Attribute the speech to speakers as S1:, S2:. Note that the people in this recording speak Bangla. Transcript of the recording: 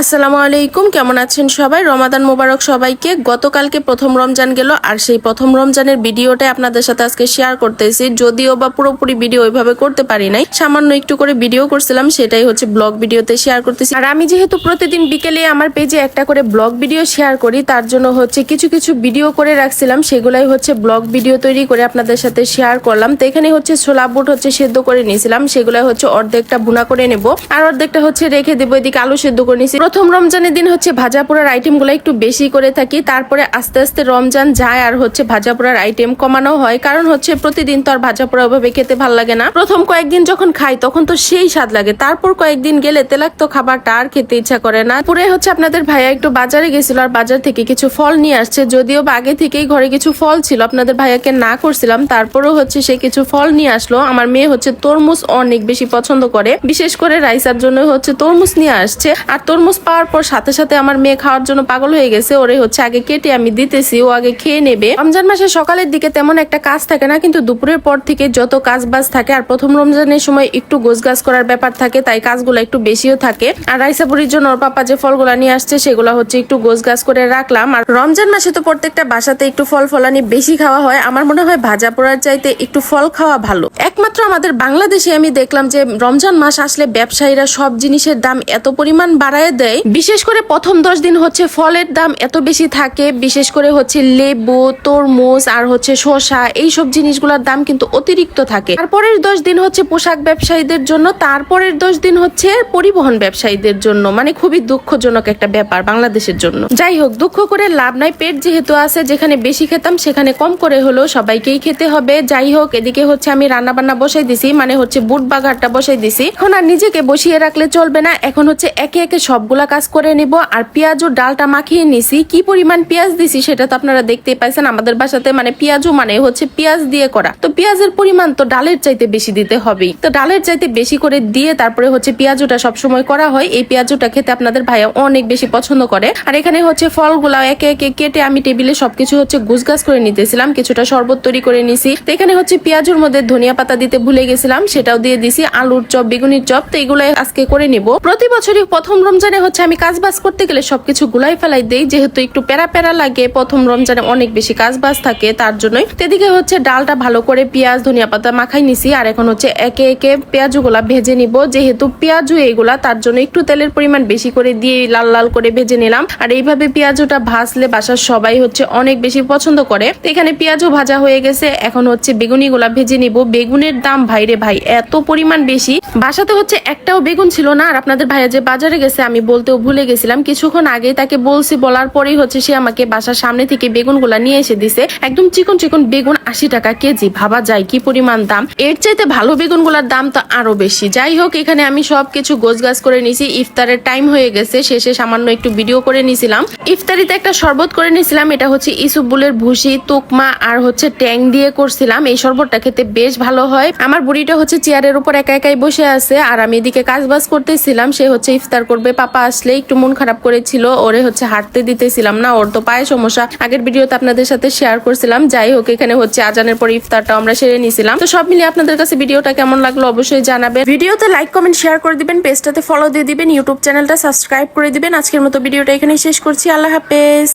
S1: আসসালামু আলাইকুম, কেমন আছেন সবাই? রমাদান মোবারক সবাইকে। গতকালকে প্রথম রমজান গেল, আর সেই প্রথম রমজানের ভিডিওটাই আপনাদের সাথে আজকে শেয়ার করতেছি। যদিও বা পুরোপুরি ভিডিও ওইভাবে করতে পারি নাই, সামান্য একটু করে ভিডিও করছিলাম, সেটাই হচ্ছে ব্লগ ভিডিওতে শেয়ার করতেছি। আর আমি যেহেতু প্রতিদিন বিকেলে আমার পেজে একটা করে ব্লগ ভিডিও শেয়ার করি, তার জন্য হচ্ছে কিছু কিছু ভিডিও করে রাখছিলাম, সেগুলাই হচ্ছে ব্লগ ভিডিও তৈরি করে আপনাদের সাথে শেয়ার করলাম। তো এখানে হচ্ছে ছোলা বুট হচ্ছে সেদ্ধ করে নিয়েছিলাম, সেগুলাই হচ্ছে অর্ধেকটা ভুনা করে নেব। আর অর্ধেকটা হচ্ছে রেখে দেবো, এদিকে আলু সেদ্ধ করে নিয়েছি। প্রথম রমজানের দিন হচ্ছে ভাজা পোড়ার আইটেমগুলো একটু বেশি করে থাকি, তারপরে আস্তে আস্তে রমজান যায় আর হচ্ছে ভাজা পোড়ার আইটেম কমানো হয়। কারণ হচ্ছে প্রতিদিন তো আর ভাজা পোড়া ওভাবে খেতে ভালো লাগে না। প্রথম কয়েকদিন যখন খাই, তখন তো সেই স্বাদ লাগে। তারপর কয়েকদিন গেলে তেলাক্ত খাবারটা আর খেতে ইচ্ছা করে না। পুরে হচ্ছে আপনাদের ভাইয়া একটু বাজারে গেছিল আর বাজার থেকে কিছু ফল নিয়ে আসছে। যদিও বা আগে থেকেই ঘরে কিছু ফল ছিল, আপনাদের ভাইয়াকে না করছিলাম। তারপরেও হচ্ছে সে কিছু ফল নিয়ে আসলো। আমার মেয়ে হচ্ছে তরমুজ অনেক বেশি পছন্দ করে। বিশেষ করে রাইসার জন্য হচ্ছে তরমুজ নিয়ে আসছে। আর তরমুজ পাওয়ার পর সাথে সাথে আমার মেয়ে খাওয়ার জন্য পাগল হয়ে গেছে। ওরে হচ্ছে আগে কেটে আমি দিতেছি, ও আগে খেয়ে নেবে। রমজান মাসে সকালের দিকে তেমন একটা কাজ থাকে না, কিন্তু দুপুরের পর থেকে যত কাজ বাজ থাকে, আর প্রথম রমজানের সময় একটু গোছগাছ করার ব্যাপার থাকে, তাই কাজগুলো একটু বেশিও থাকে। আর রাইসাপুরির জন্য ওর পাপা যে ফলগুলা নিয়ে আসছে, সেগুলো হচ্ছে একটু গোছগাছ করে রাখলাম। আর রমজান মাসে তো প্রত্যেকটা বাসাতে একটু ফল ফলানি বেশি খাওয়া হয়। আমার মনে হয় ভাজা পোড়ার চাইতে একটু ফল খাওয়া ভালো। একমাত্র আমাদের বাংলাদেশে আমি দেখলাম যে রমজান মাস আসলে ব্যবসায়ীরা সব জিনিসের দাম এত পরিমাণ বাড়ায় দেয় বিশেষ করে প্রথম দশ দিন হচ্ছে ফলের দাম এত বেশি থাকে, বিশেষ করে হচ্ছে লেবু, তরমুজ আর হচ্ছে শসা এইসব জিনিসগুলোর দাম কিন্তু অতিরিক্ত থাকে। তারপরের দশ দিন হচ্ছে পোশাক ব্যবসায়ীদের জন্য, তারপরের দশ দিন হচ্ছে পরিবহন ব্যবসায়ীদের জন্য। মানে খুবই দুঃখজনক একটা ব্যাপার বাংলাদেশের জন্য। যাই হোক, দুঃখ করে লাভ নাই। পেট যেহেতু আছে, যেখানে বেশি খেতাম, সেখানে কম করে হলেও সবাইকেই খেতে হবে। যাই হোক, এদিকে হচ্ছে আমি রান্না বান্না বসাই দিছি মানে হচ্ছে বুট বাগারটা বসাই দিছি। এখন আর নিজেকে বসিয়ে রাখলে চলবে না। এখন হচ্ছে একে একে সবগুলা কাজ করে নিব, আর পেঁয়াজ ডালটা মাখিয়ে নিছি। কি পরিমাণ পেঁয়াজ দিছি সেটা তো আপনারা দেখতেই পাইছেন, আমাদের বাসাতে মানে পেঁয়াজও মানে হচ্ছে পেঁয়াজ দিয়ে করা। তো পেঁয়াজের পরিমাণ তো ডালের চাইতে বেশি দিতে হবেই। তো ডালের চাইতে বেশি করে দিয়ে তারপরে হচ্ছে পেঁয়াজটা সবসময় করা হয়। এই পেঁয়াজটা খেতে আপনাদের ভাইয়া অনেক বেশি পছন্দ করে। আর এখানে হচ্ছে ফলগুলা একে একে কেটে আমি টেবিলে সবকিছু হচ্ছে গুছগাছ করে নিতেছিলাম। কিছুটা শরবত তৈরি করে নিছি। তো এখানে হচ্ছে পেঁয়াজের মধ্যে ধনিয়া পাতা দিতে ভুলে গেছিলাম। সেটাও দিয়ে দিছি। আলুর চপ, বেগুনির চপ, তো এগুলো আজকে করে নিব। প্রতি বছরই প্রথম রমজানে হচ্ছে আমি কাজ বাজ করতে গেলে সবকিছু গুলাই ফেলাই দেই। যেহেতু একটু প্যারা প্যারা লাগে, প্রথম রমজানে অনেক বেশি কাজ বাজ থাকে, তার জন্যই। এদিকে হচ্ছে ডালটা ভালো করে পেঁয়াজ, ধনিয়া পাতা মাখাই নিছি। আর এখন হচ্ছে একে একে পেঁয়াজগুলা ভেজে নিব। যেহেতু পেঁয়াজু এগুলা তার জন্য একটু তেলের পরিমাণ বেশি করে দিয়ে লাল লাল করে ভেজে নিলাম। আর এইভাবে পেঁয়াজুটা ভাজলে বাসার সবাই হচ্ছে অনেক বেশি পছন্দ করে। এখানে পেঁয়াজও ভাজা হয়ে গেছে। এখন হচ্ছে বেগুনি গুলা ভেজে নিব। বেগুনের দাম, ভাইরে ভাই, এত পরিমাণ বেশি। বাসাতে হচ্ছে একটাও বেগুন ছিল না। আর আপনাদের ভাইয়া যে বাজারে গেছে, আমি বলতেও ভুলে গেছিলাম। কিছুক্ষণ আগে তাকে বলছি, বলার পরেই হচ্ছে সে আমাকে বাসার সামনে থেকে বেগুনগুলা নিয়ে এসে দিছে। একদম চিকন চিকন বেগুন আশি টাকা কেজি। ভাবা যায়, কি পরিমাণ দাম? এর চাইতে ভালো বেগুনগুলার দাম তো আরও বেশি। যাই হোক, এখানে আমি সবকিছু গোছগাছ করে নিছি। ইফতারের টাইম হয়ে গেছে, শেষে সামান্য একটু ভিডিও করে নিছিলাম। ইফতারিতে একটা শরবত করে নিছিলাম, এটা হচ্ছে ইসুবুলের ভুসি, তুকমা আর হচ্ছে ট্যাং দিয়ে করছিলাম। এই শরবতটা খেতে বেশ ভালো হয়। আমার বুড়িটা হচ্ছে চেয়ারের উপর একা একাই বসে আছে, আর আমি এদিকে কাজ বাজ করতেছিলাম। সে হচ্ছে ইফতার করবে, পাপা আসলে একটু মন খারাপ করেছিল, ওরে হচ্ছে হাঁটতে দিতেছিলাম না, ওর তো পায়ে সমস্যা। আগের ভিডিওতে আপনাদের সাথে শেয়ার করছিলাম। যাই হোক, এখানে হচ্ছে আজানের পর ইফতারটা সেরে নিয়েছিলাম। তো সব মিলিয়ে আপনাদের কাছে ভিডিওটা কেমন লাগল অবশ্যই জানাবেন। ভিডিওতে লাইক কমেন্ট শেয়ার করে দিবেন পেজটাতে ফলো দিয়ে দিবেন ইউটিউব চ্যানেলটা সাবস্ক্রাইব করে দিবেন। আজকের মতো ভিডিওটা এখানে শেষ করছি। আল্লাহ হাফেজ।